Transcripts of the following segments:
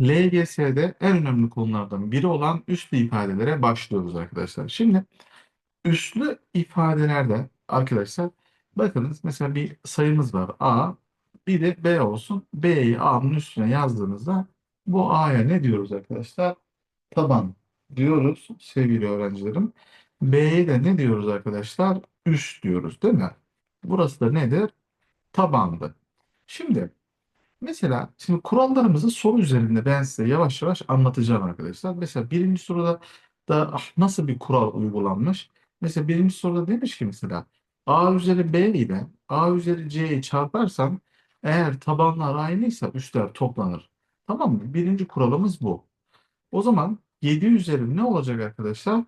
LGS'de en önemli konulardan biri olan üslü ifadelere başlıyoruz arkadaşlar. Şimdi üslü ifadelerde arkadaşlar bakınız mesela bir sayımız var A bir de B olsun. B'yi A'nın üstüne yazdığınızda bu A'ya ne diyoruz arkadaşlar? Taban diyoruz sevgili öğrencilerim. B'ye de ne diyoruz arkadaşlar? Üst diyoruz değil mi? Burası da nedir? Tabandı. Şimdi Mesela şimdi kurallarımızı soru üzerinde ben size yavaş yavaş anlatacağım arkadaşlar. Mesela birinci soruda da ah, nasıl bir kural uygulanmış? Mesela birinci soruda demiş ki mesela A üzeri B ile A üzeri C'yi çarparsam eğer tabanlar aynıysa üstler toplanır. Tamam mı? Birinci kuralımız bu. O zaman 7 üzeri ne olacak arkadaşlar?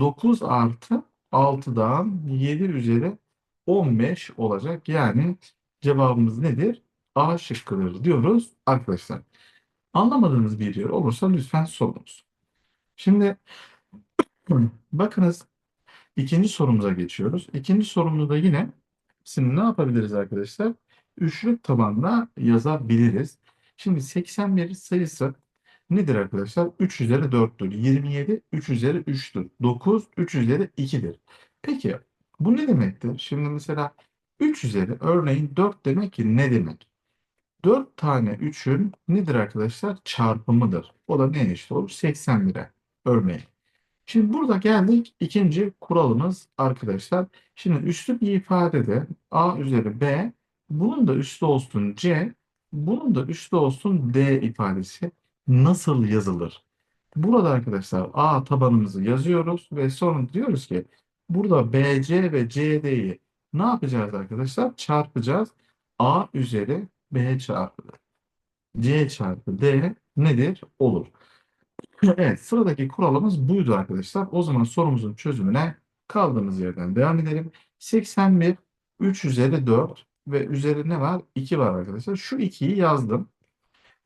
9 artı 6'dan 7 üzeri 15 olacak. Yani cevabımız nedir? A şıkkıdır diyoruz arkadaşlar. Anlamadığınız bir yer olursa lütfen sorunuz. Şimdi bakınız ikinci sorumuza geçiyoruz. İkinci sorumuzda yine şimdi ne yapabiliriz arkadaşlar? Üçlük tabanla yazabiliriz. Şimdi 81 sayısı nedir arkadaşlar? 3 üzeri 4'tür. 27 3 üzeri 3'tür. 9 3 üzeri 2'dir. Peki bu ne demektir? Şimdi mesela 3 üzeri örneğin 4 demek ki ne demek? 4 tane 3'ün nedir arkadaşlar? Çarpımıdır. O da ne eşit olur? 81'e örneğin. Şimdi burada geldik ikinci kuralımız arkadaşlar. Şimdi üslü bir ifadede A üzeri B, bunun da üstü olsun C, bunun da üstü olsun D ifadesi nasıl yazılır? Burada arkadaşlar A tabanımızı yazıyoruz ve sonra diyoruz ki burada BC ve CD'yi ne yapacağız arkadaşlar? Çarpacağız. A üzeri B çarpı C çarpı D nedir? Olur. Evet, sıradaki kuralımız buydu arkadaşlar. O zaman sorumuzun çözümüne kaldığımız yerden devam edelim. 81, 3 üzeri 4 ve üzeri ne var? 2 var arkadaşlar. Şu 2'yi yazdım.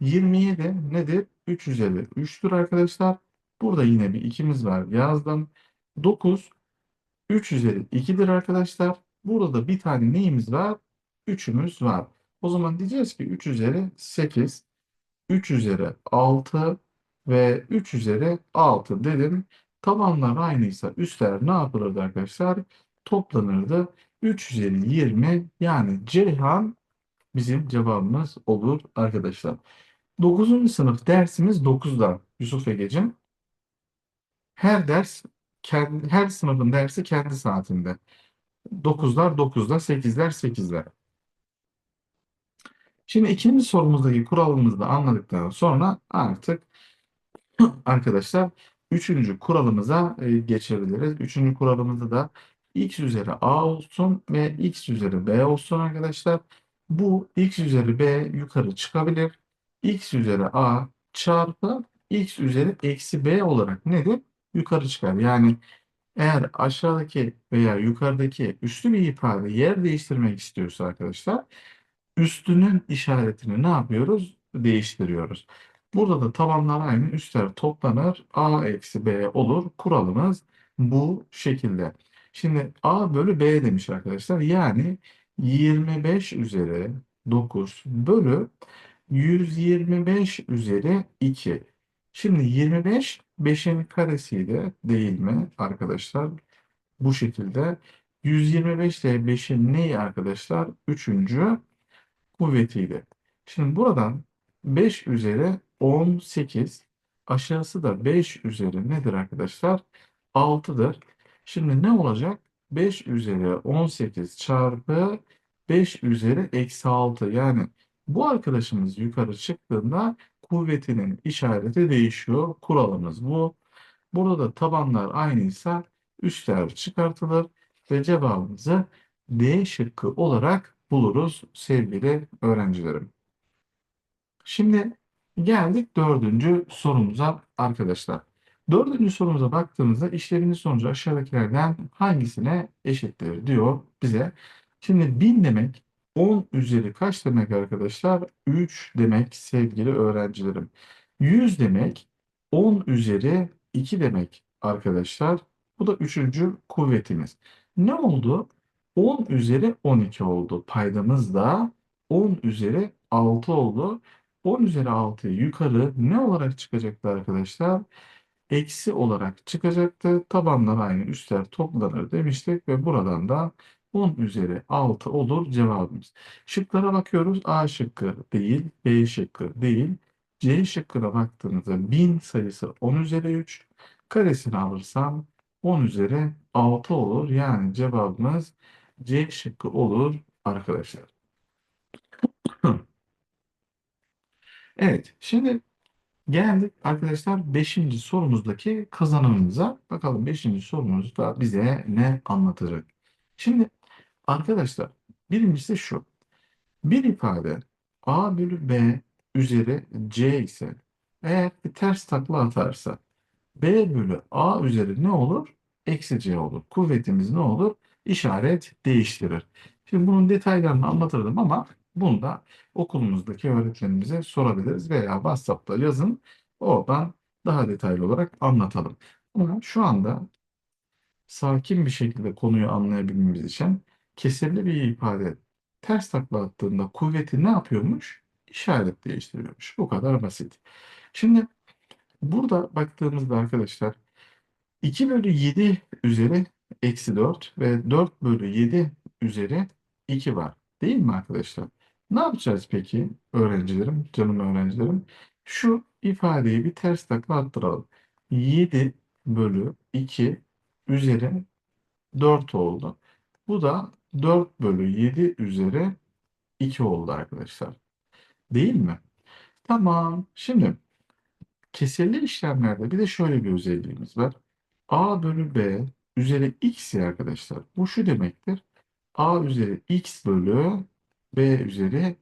27 nedir? 3 üzeri 3'tür arkadaşlar. Burada yine bir 2'miz var. Yazdım. 9, 3 üzeri 2'dir arkadaşlar. Burada da bir tane neyimiz var? 3'ümüz var. O zaman diyeceğiz ki 3 üzeri 8, 3 üzeri 6 ve 3 üzeri 6 dedim. Tabanlar aynıysa üstler ne yapılırdı arkadaşlar? Toplanırdı. 3 üzeri 20 yani Ceyhan bizim cevabımız olur arkadaşlar. 9. sınıf dersimiz 9'da Yusuf Ege'cim. Her ders kendi, her sınıfın dersi kendi saatinde. 9'lar 9'da, 8'ler 8'ler. Şimdi ikinci sorumuzdaki kuralımızı da anladıktan sonra artık arkadaşlar üçüncü kuralımıza e, geçebiliriz. Üçüncü kuralımızda da x üzeri a olsun ve x üzeri b olsun arkadaşlar. Bu x üzeri b yukarı çıkabilir. x üzeri a çarpı x üzeri eksi b olarak nedir? Yukarı çıkar. Yani eğer aşağıdaki veya yukarıdaki üslü bir ifade yer değiştirmek istiyorsa arkadaşlar üstünün işaretini ne yapıyoruz? Değiştiriyoruz. Burada da tabanlar aynı. Üstler toplanır. A eksi B olur. Kuralımız bu şekilde. Şimdi A bölü B demiş arkadaşlar. Yani 25 üzeri 9 bölü 125 üzeri 2. Şimdi 25 5'in karesiydi değil mi arkadaşlar? Bu şekilde 125 ile 5'in neyi arkadaşlar? Üçüncü kuvvetiyle. Şimdi buradan 5 üzeri 18 aşağısı da 5 üzeri nedir arkadaşlar? 6'dır. Şimdi ne olacak? 5 üzeri 18 çarpı 5 üzeri eksi 6 yani bu arkadaşımız yukarı çıktığında kuvvetinin işareti değişiyor. Kuralımız bu. Burada da tabanlar aynıysa üstler çıkartılır ve cevabımızı D şıkkı olarak buluruz sevgili öğrencilerim. Şimdi geldik dördüncü sorumuza arkadaşlar. Dördüncü sorumuza baktığımızda işlevinin sonucu aşağıdakilerden hangisine eşittir diyor bize. Şimdi 1000 demek 10 üzeri kaç demek arkadaşlar? 3 demek sevgili öğrencilerim. 100 demek 10 üzeri 2 demek arkadaşlar. Bu da üçüncü kuvvetimiz. Ne oldu? 10 üzeri 12 oldu. Paydamız da 10 üzeri 6 oldu. 10 üzeri 6 yukarı ne olarak çıkacaktı arkadaşlar? Eksi olarak çıkacaktı. Tabanlar aynı üstler toplanır demiştik ve buradan da 10 üzeri 6 olur cevabımız. Şıklara bakıyoruz. A şıkkı değil, B şıkkı değil. C şıkkına baktığınızda 1000 sayısı 10 üzeri 3. Karesini alırsam 10 üzeri 6 olur. Yani cevabımız C şıkkı olur arkadaşlar. Evet, şimdi geldik arkadaşlar 5. sorumuzdaki kazanımımıza. Bakalım 5. sorumuz da bize ne anlatacak? Şimdi arkadaşlar birincisi şu. Bir ifade a bölü b üzeri c ise eğer bir ters takla atarsa b bölü a üzeri ne olur? Eksi c olur. Kuvvetimiz ne olur? İşaret değiştirir. Şimdi bunun detaylarını anlatırdım ama bunu da okulumuzdaki öğretmenimize sorabiliriz veya WhatsApp'ta yazın. Oradan daha detaylı olarak anlatalım. Ama şu anda sakin bir şekilde konuyu anlayabilmemiz için kesirli bir ifade ters takla attığında kuvveti ne yapıyormuş? İşaret değiştiriyormuş. Bu kadar basit. Şimdi burada baktığımızda arkadaşlar 2 bölü 7 üzeri eksi 4 ve 4 bölü 7 üzeri 2 var. Değil mi arkadaşlar? Ne yapacağız peki öğrencilerim, canım öğrencilerim? Şu ifadeyi bir ters takla attıralım. 7 bölü 2 üzeri 4 oldu. Bu da 4 bölü 7 üzeri 2 oldu arkadaşlar. Değil mi? Tamam. Şimdi kesirli işlemlerde bir de şöyle bir özelliğimiz var. A bölü B üzeri x ya arkadaşlar. Bu şu demektir. A üzeri x bölü B üzeri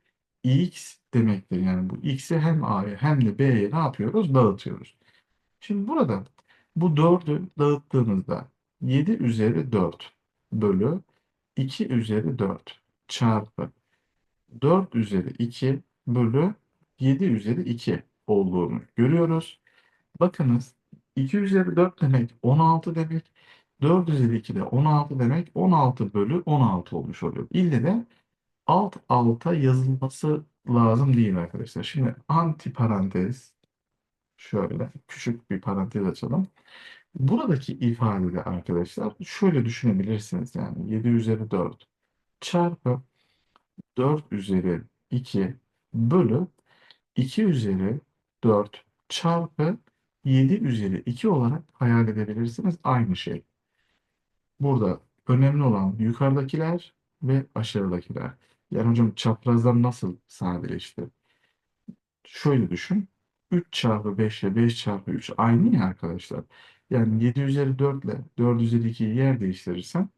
x demektir. Yani bu x'i hem A'ya hem de B'ye ne yapıyoruz? Dağıtıyoruz. Şimdi burada bu 4'ü dağıttığımızda 7 üzeri 4 bölü 2 üzeri 4 çarpı 4 üzeri 2 bölü 7 üzeri 2 olduğunu görüyoruz. Bakınız 2 üzeri 4 demek 16 demek. 4 üzeri 2 de 16 demek. 16 bölü 16 olmuş oluyor. İlle de alt alta yazılması lazım değil arkadaşlar. Şimdi anti parantez şöyle küçük bir parantez açalım. Buradaki ifadede arkadaşlar şöyle düşünebilirsiniz yani 7 üzeri 4 çarpı 4 üzeri 2 bölü 2 üzeri 4 çarpı 7 üzeri 2 olarak hayal edebilirsiniz. Aynı şey. Burada önemli olan yukarıdakiler ve aşağıdakiler. Yani hocam çaprazdan nasıl sadeleşti? Şöyle düşün. 3 çarpı 5 ile 5 çarpı 3 aynı ya arkadaşlar. Yani 7 üzeri 4 ile 4 üzeri 2'yi yer değiştirirsen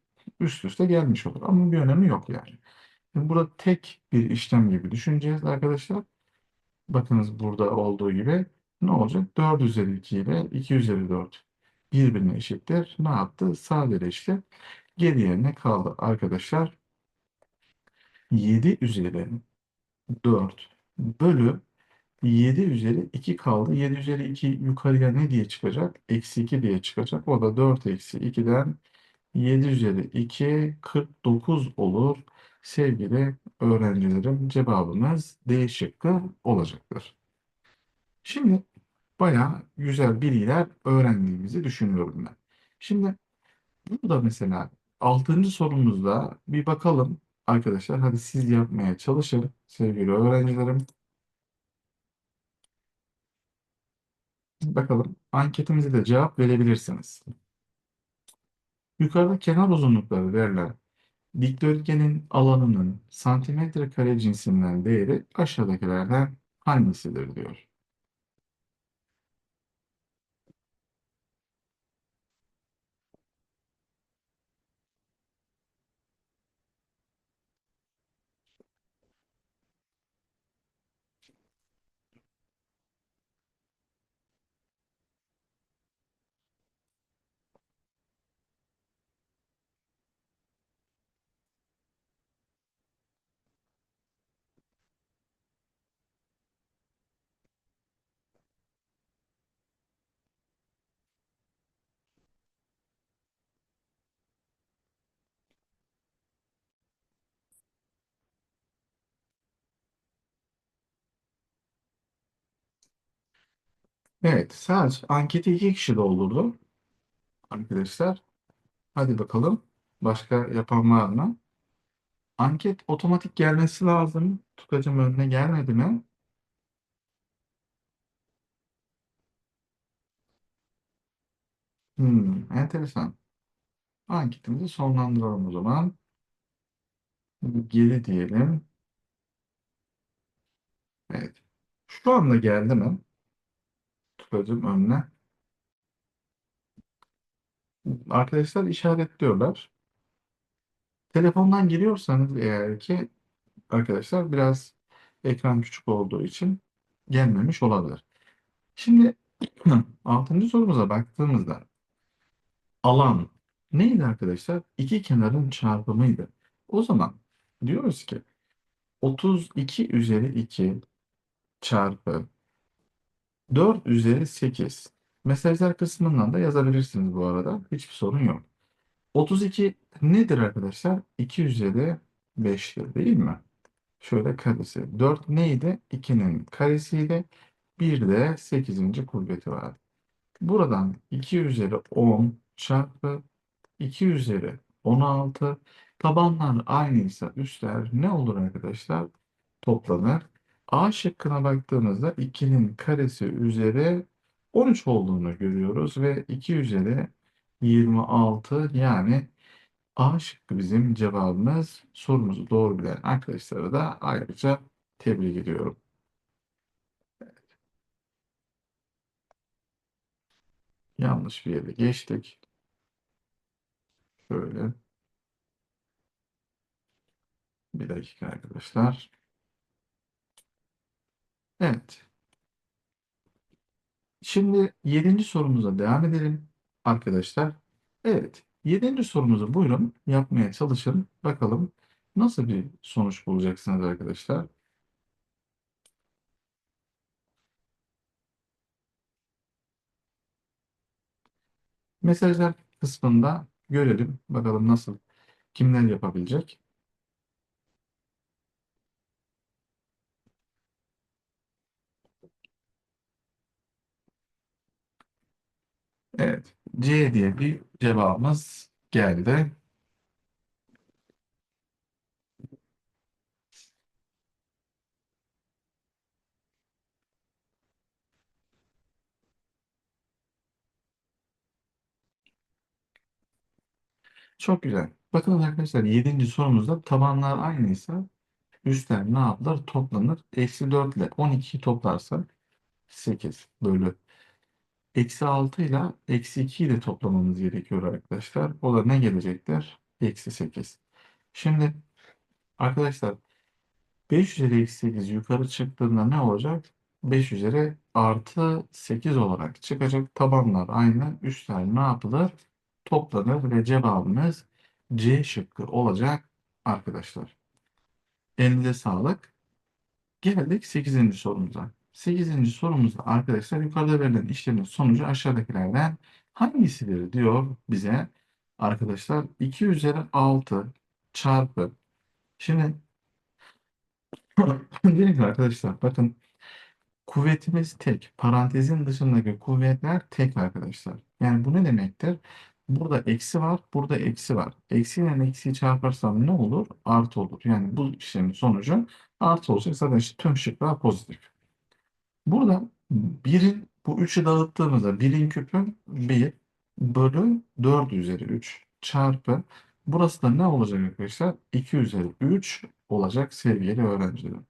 üst üste gelmiş olur. Ama bir önemi yok yani. Şimdi burada tek bir işlem gibi düşüneceğiz arkadaşlar. Bakınız burada olduğu gibi ne olacak? 4 üzeri 2 ile 2 üzeri 4 birbirine eşittir. Ne yaptı? Sadeleşti. Geriye ne kaldı arkadaşlar? 7 üzeri 4 bölü 7 üzeri 2 kaldı. 7 üzeri 2 yukarıya ne diye çıkacak? Eksi 2 diye çıkacak. O da 4 eksi 2'den 7 üzeri 2 49 olur. Sevgili öğrencilerim cevabımız D şıkkı olacaktır. Şimdi bayağı güzel bilgiler öğrendiğimizi düşünüyorum ben. Şimdi burada mesela 6. sorumuzda bir bakalım arkadaşlar. Hadi siz yapmaya çalışın sevgili öğrencilerim. Bakalım anketimize de cevap verebilirsiniz. Yukarıda kenar uzunlukları verilen dikdörtgenin alanının santimetre kare cinsinden değeri aşağıdakilerden hangisidir diyor. Evet, sadece anketi iki kişi doldurdu arkadaşlar. Hadi bakalım. Başka yapan var mı? Anket otomatik gelmesi lazım. Tukacım önüne gelmedi mi? Hmm, enteresan. Anketimizi sonlandıralım o zaman. Geri diyelim. Evet. Şu anda geldi mi? Tukacım önüne. Arkadaşlar işaretliyorlar. Telefondan giriyorsanız eğer ki arkadaşlar biraz ekran küçük olduğu için gelmemiş olabilir. Şimdi altıncı sorumuza baktığımızda alan neydi arkadaşlar? İki kenarın çarpımıydı. O zaman diyoruz ki 32 üzeri 2 çarpı 4 üzeri 8. Mesajlar kısmından da yazabilirsiniz bu arada. Hiçbir sorun yok. 32 nedir arkadaşlar? 2 üzeri 5'tir değil mi? Şöyle karesi. 4 neydi? 2'nin karesiydi. Bir de 8. kuvveti vardı. Buradan 2 üzeri 10 çarpı 2 üzeri 16 tabanlar aynıysa üstler ne olur arkadaşlar? Toplanır. A şıkkına baktığımızda 2'nin karesi üzeri 13 olduğunu görüyoruz ve 2 üzeri 26 yani A şıkkı bizim cevabımız. Sorumuzu doğru bilen arkadaşlara da ayrıca tebrik ediyorum. Yanlış bir yere geçtik. Şöyle. Bir dakika arkadaşlar. Evet. Şimdi yedinci sorumuza devam edelim arkadaşlar. Evet. Yedinci sorumuzu buyurun yapmaya çalışın. Bakalım nasıl bir sonuç bulacaksınız arkadaşlar. Mesajlar kısmında görelim. Bakalım nasıl, kimler yapabilecek. Evet. C diye bir cevabımız geldi. Çok güzel. Bakın arkadaşlar 7. sorumuzda tabanlar aynıysa üstler ne yapılır? Toplanır. Eksi 4 ile 12'yi toplarsak 8 bölü. Eksi 6 ile eksi 2'yi de toplamamız gerekiyor arkadaşlar. O da ne gelecektir? Eksi 8. Şimdi arkadaşlar 5 üzeri eksi 8 yukarı çıktığında ne olacak? 5 üzeri artı 8 olarak çıkacak. Tabanlar aynı. Üstler ne yapılır? Toplanır ve cevabımız C şıkkı olacak arkadaşlar. Elinize sağlık. Geldik 8. sorumuza. 8. sorumuzda arkadaşlar yukarıda verilen işlemin sonucu aşağıdakilerden hangisidir diyor bize arkadaşlar. 2 üzeri 6 çarpı. Şimdi öncelikle arkadaşlar bakın kuvvetimiz tek parantezin dışındaki kuvvetler tek arkadaşlar. Yani bu ne demektir? Burada eksi var burada eksi var. Eksi ile eksiyi çarparsam ne olur? Artı olur. Yani bu işlemin sonucu artı olacak. Zaten işte tüm şıklar pozitif Burada birin bu üçü dağıttığımızda birin küpü 1 bölü 4 üzeri 3 çarpı burası da ne olacak arkadaşlar? 2 üzeri 3 olacak sevgili öğrencilerim.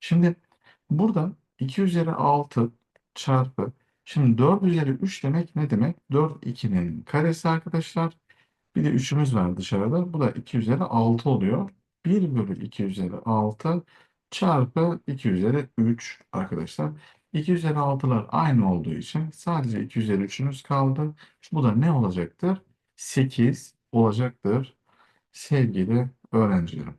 Şimdi burada 2 üzeri 6 çarpı şimdi 4 üzeri 3 demek ne demek? 4 2'nin karesi arkadaşlar. Bir de 3'ümüz var dışarıda. Bu da 2 üzeri 6 oluyor. 1 bölü 2 üzeri 6 çarpı 2 üzeri 3 arkadaşlar. 2 üzeri 6'lar aynı olduğu için sadece 2 üzeri 3'ümüz kaldı. Bu da ne olacaktır? 8 olacaktır sevgili öğrencilerim.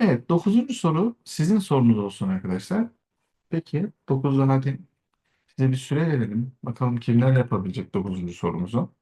Evet 9. soru sizin sorunuz olsun arkadaşlar. Peki 9'dan hadi size bir süre verelim. Bakalım kimler yapabilecek 9. sorumuzu.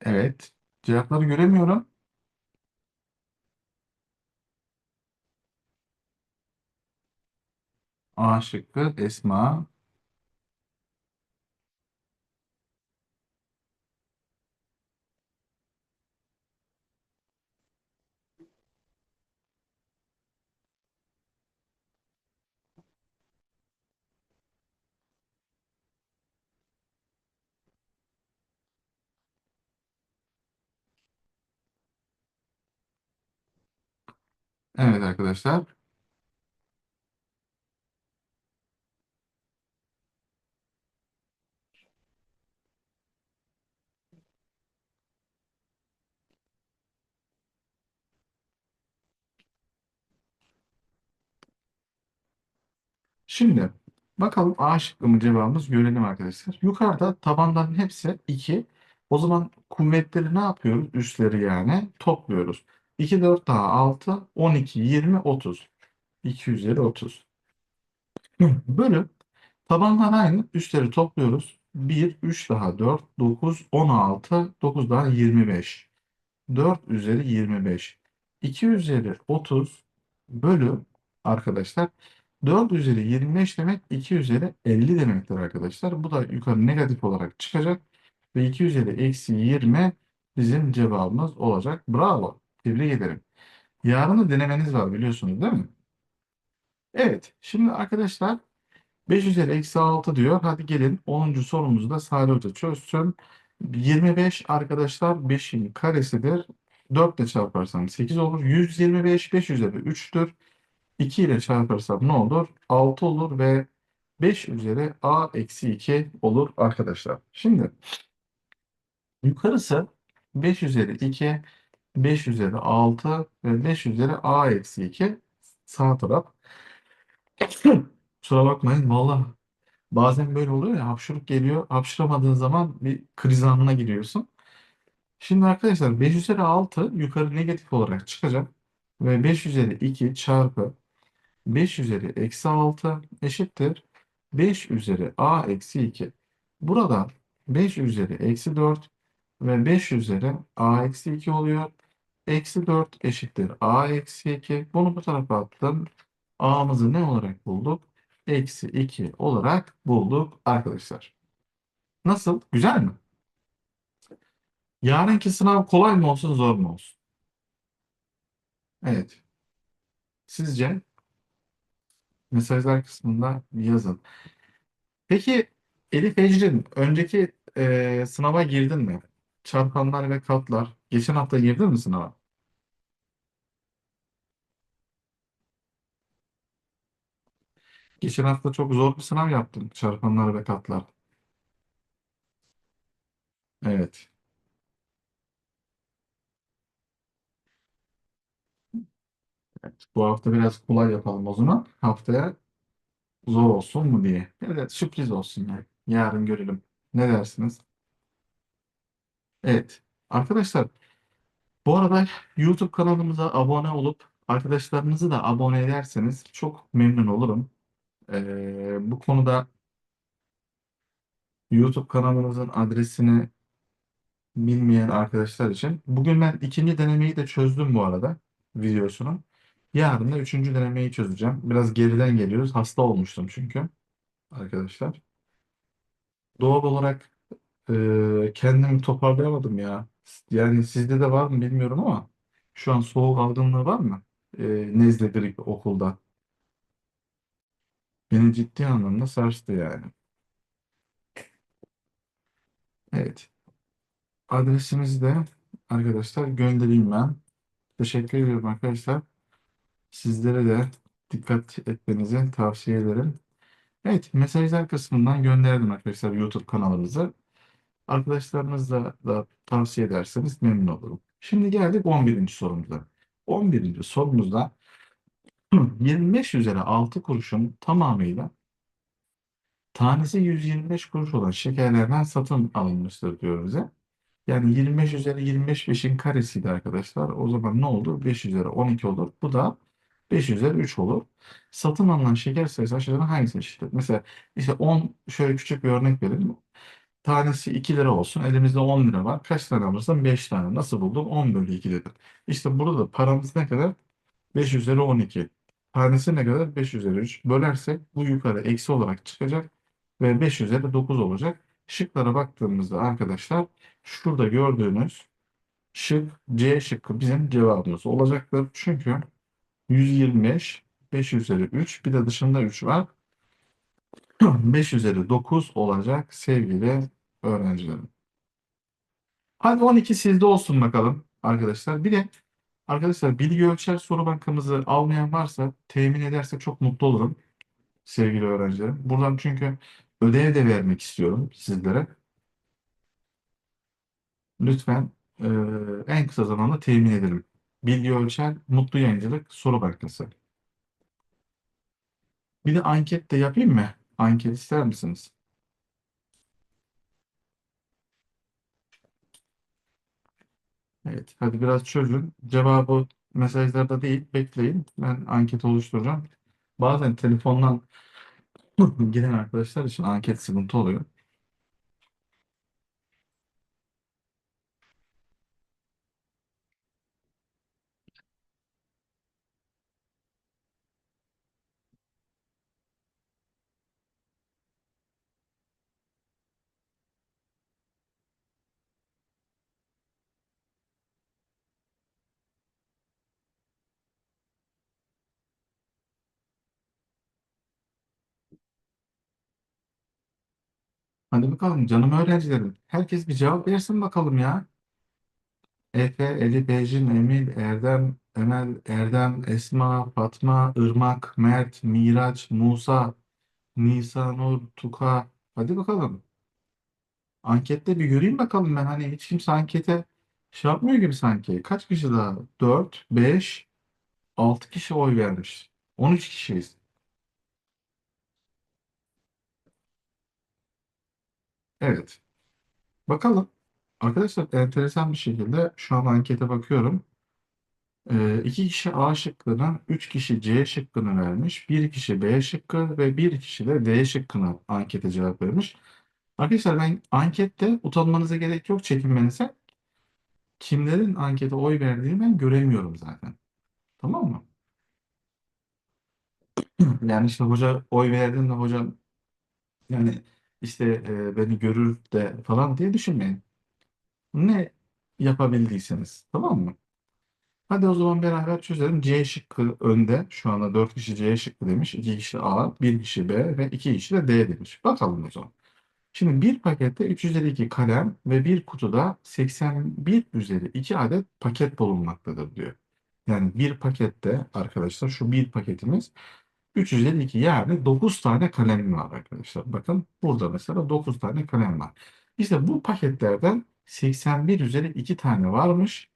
Evet. Cevapları göremiyorum. A şıkkı Esma. Evet arkadaşlar. Şimdi bakalım A şıkkı mı cevabımız görelim arkadaşlar. Yukarıda tabanların hepsi 2. O zaman kuvvetleri ne yapıyoruz? Üstleri yani topluyoruz. 2, 4 daha 6, 12, 20, 30. 2 üzeri 30. Bölü tabanlar aynı. Üstleri topluyoruz. 1, 3 daha 4, 9, 16, 9 daha 25. 4 üzeri 25. 2 üzeri 30 bölü arkadaşlar 4 üzeri 25 demek 2 üzeri 50 demektir arkadaşlar. Bu da yukarı negatif olarak çıkacak. Ve 2 üzeri eksi 20 bizim cevabımız olacak. Bravo. Tebrik ederim. Yarın da denemeniz var biliyorsunuz değil mi? Evet. Şimdi arkadaşlar 5 üzeri eksi 6 diyor. Hadi gelin 10. sorumuzu da Salih Hoca çözsün. 25 arkadaşlar 5'in karesidir. 4 ile çarparsam 8 olur. 125 5 üzeri 3'tür. 2 ile çarparsam ne olur? 6 olur ve 5 üzeri a eksi 2 olur arkadaşlar. Şimdi yukarısı 5 üzeri 2, 5 üzeri 6 ve 5 üzeri a eksi 2 sağ taraf. Kusura bakmayın valla bazen böyle oluyor ya hapşuruk geliyor. Hapşıramadığın zaman bir kriz anına giriyorsun. Şimdi arkadaşlar 5 üzeri 6 yukarı negatif olarak çıkacak. Ve 5 üzeri 2 çarpı 5 üzeri eksi 6 eşittir. 5 üzeri a eksi 2. Burada 5 üzeri eksi 4 ve 5 üzeri a eksi 2 oluyor. Eksi 4 eşittir a eksi 2. Bunu bu tarafa attım. a'mızı ne olarak bulduk? Eksi 2 olarak bulduk arkadaşlar. Nasıl? Güzel mi? Yarınki sınav kolay mı olsun zor mu olsun? Evet. Sizce? Mesajlar kısmında yazın. Peki Elif Ecrin önceki e, sınava girdin mi? Çarpanlar ve katlar. Geçen hafta girdin mi sınava? Geçen hafta çok zor bir sınav yaptın. Çarpanlar ve katlar. Evet. Evet. Bu hafta biraz kolay yapalım o zaman. Haftaya zor olsun mu diye. Evet, sürpriz olsun yani. Yarın görelim. Ne dersiniz? Evet. Arkadaşlar bu arada YouTube kanalımıza abone olup arkadaşlarınızı da abone ederseniz çok memnun olurum. Ee, bu konuda YouTube kanalımızın adresini bilmeyen arkadaşlar için. Bugün ben ikinci denemeyi de çözdüm bu arada videosunu. Yarın da üçüncü denemeyi çözeceğim. Biraz geriden geliyoruz. Hasta olmuştum çünkü arkadaşlar. Doğal olarak e, kendimi toparlayamadım ya. Yani sizde de var mı bilmiyorum ama şu an soğuk algınlığı var mı? E, nezle okulda. Beni ciddi anlamda sarstı yani. Evet. Adresimizi de arkadaşlar göndereyim ben. Teşekkür ediyorum arkadaşlar. Sizlere de dikkat etmenizi tavsiye ederim. Evet, mesajlar kısmından gönderdim arkadaşlar YouTube kanalımıza. Arkadaşlarınızla da tavsiye ederseniz memnun olurum. Şimdi geldik 11. sorumuza. 11. sorumuzda 25 üzeri 6 kuruşun tamamıyla tanesi 125 kuruş olan şekerlerden satın alınmıştır diyor bize. Yani 25 üzeri 25 5'in karesiydi arkadaşlar. O zaman ne olur? 5 üzeri 12 olur. Bu da 5 üzeri 3 olur. Satın alınan şeker sayısı aşağıdan hangisi eşittir? Mesela işte 10 şöyle küçük bir örnek verelim. Tanesi 2 lira olsun. Elimizde 10 lira var. Kaç tane alırsam 5 tane. Nasıl buldum? 10 bölü 2 dedim. İşte burada da paramız ne kadar? 5 üzeri 12. Tanesi ne kadar? 5 üzeri 3. Bölersek bu yukarı eksi olarak çıkacak ve 5 üzeri 9 olacak. Şıklara baktığımızda arkadaşlar şurada gördüğünüz şık C şıkkı bizim cevabımız olacaktır. Çünkü 125, 5 üzeri 3 bir de dışında 3 var. 5 üzeri 9 olacak sevgili öğrencilerim. Hadi 12 sizde olsun bakalım arkadaşlar. Bir de arkadaşlar bilgi ölçer soru bankamızı almayan varsa temin ederse çok mutlu olurum sevgili öğrencilerim. Buradan çünkü ödev de vermek istiyorum sizlere. Lütfen e, en kısa zamanda temin edelim. Bilgi ölçer mutlu yayıncılık soru bankası. Bir de anket de yapayım mı? Anket ister misiniz? Evet, hadi biraz çözün. Cevabı mesajlarda değil, bekleyin. Ben anket oluşturacağım. Bazen telefondan giren arkadaşlar için anket sıkıntı oluyor. Hadi bakalım canım öğrencilerim. Herkes bir cevap versin bakalım ya. Efe, Elif, Ecin, Emil, Erdem, Emel, Erdem, Esma, Fatma, Irmak, Mert, Miraç, Musa, Nisanur, Tuka. Hadi bakalım. Ankette bir göreyim bakalım ben. Hani hiç kimse ankete şey yapmıyor gibi sanki. Kaç kişi daha? 4, 5, 6 kişi oy vermiş. 13 kişiyiz. Evet. Bakalım. Arkadaşlar enteresan bir şekilde şu an ankete bakıyorum. Ee, iki kişi A şıkkına, üç kişi C şıkkını vermiş. Bir kişi B şıkkı ve bir kişi de D şıkkına ankete cevap vermiş. Arkadaşlar ben ankette utanmanıza gerek yok çekinmenize. Kimlerin ankete oy verdiğini ben göremiyorum zaten. Tamam mı? Yani işte hoca oy verdin de hocam yani işte e, beni görür de falan diye düşünmeyin. Ne yapabildiyseniz tamam mı? Hadi o zaman beraber çözelim. C şıkkı önde. Şu anda 4 kişi C şıkkı demiş. 2 kişi A, bir kişi B ve 2 kişi de D demiş. Bakalım o zaman. Şimdi bir pakette 3 üzeri 2 kalem ve bir kutuda 81 üzeri 2 adet paket bulunmaktadır diyor. Yani bir pakette arkadaşlar şu bir paketimiz 3 üzeri 2 yani 9 tane kalem var arkadaşlar. Bakın burada mesela 9 tane kalem var. İşte bu paketlerden 81 üzeri 2 tane varmış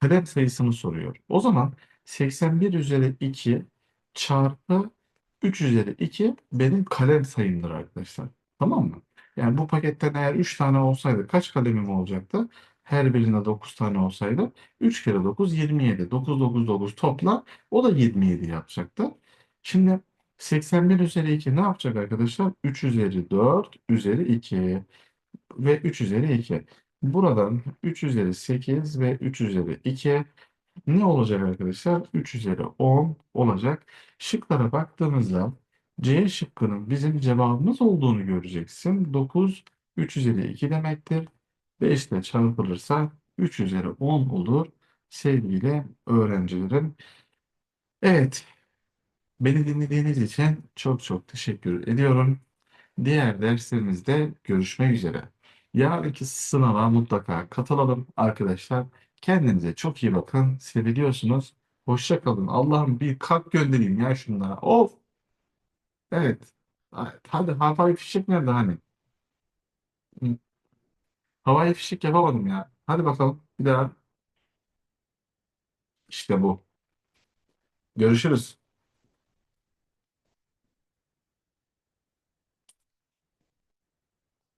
kalem sayısını soruyor. O zaman 81 üzeri 2 çarpı 3 üzeri 2 benim kalem sayımdır arkadaşlar. Tamam mı? Yani bu paketten eğer 3 tane olsaydı kaç kalemim olacaktı? Her birinde 9 tane olsaydı 3 kere 9 27. 9 9 9 topla o da 27 yapacaktı. Şimdi 81 üzeri 2 ne yapacak arkadaşlar? 3 üzeri 4 üzeri 2 ve 3 üzeri 2. Buradan 3 üzeri 8 ve 3 üzeri 2 ne olacak arkadaşlar? 3 üzeri 10 olacak. Şıklara baktığımızda C şıkkının bizim cevabımız olduğunu göreceksin. 9 3 üzeri 2 demektir. 5 ile çarpılırsa 3 üzeri 10 olur sevgili öğrencilerim. Evet, beni dinlediğiniz için çok çok teşekkür ediyorum. Diğer derslerimizde görüşmek üzere. Yarınki sınava mutlaka katılalım arkadaşlar. Kendinize çok iyi bakın. Seviliyorsunuz. Hoşça kalın. Allah'ım bir kalp göndereyim ya şunlara. Of. Evet. Hadi havai fişek nerede hani? Havai fişek yapamadım ya. Hadi bakalım. Bir daha. İşte bu. Görüşürüz.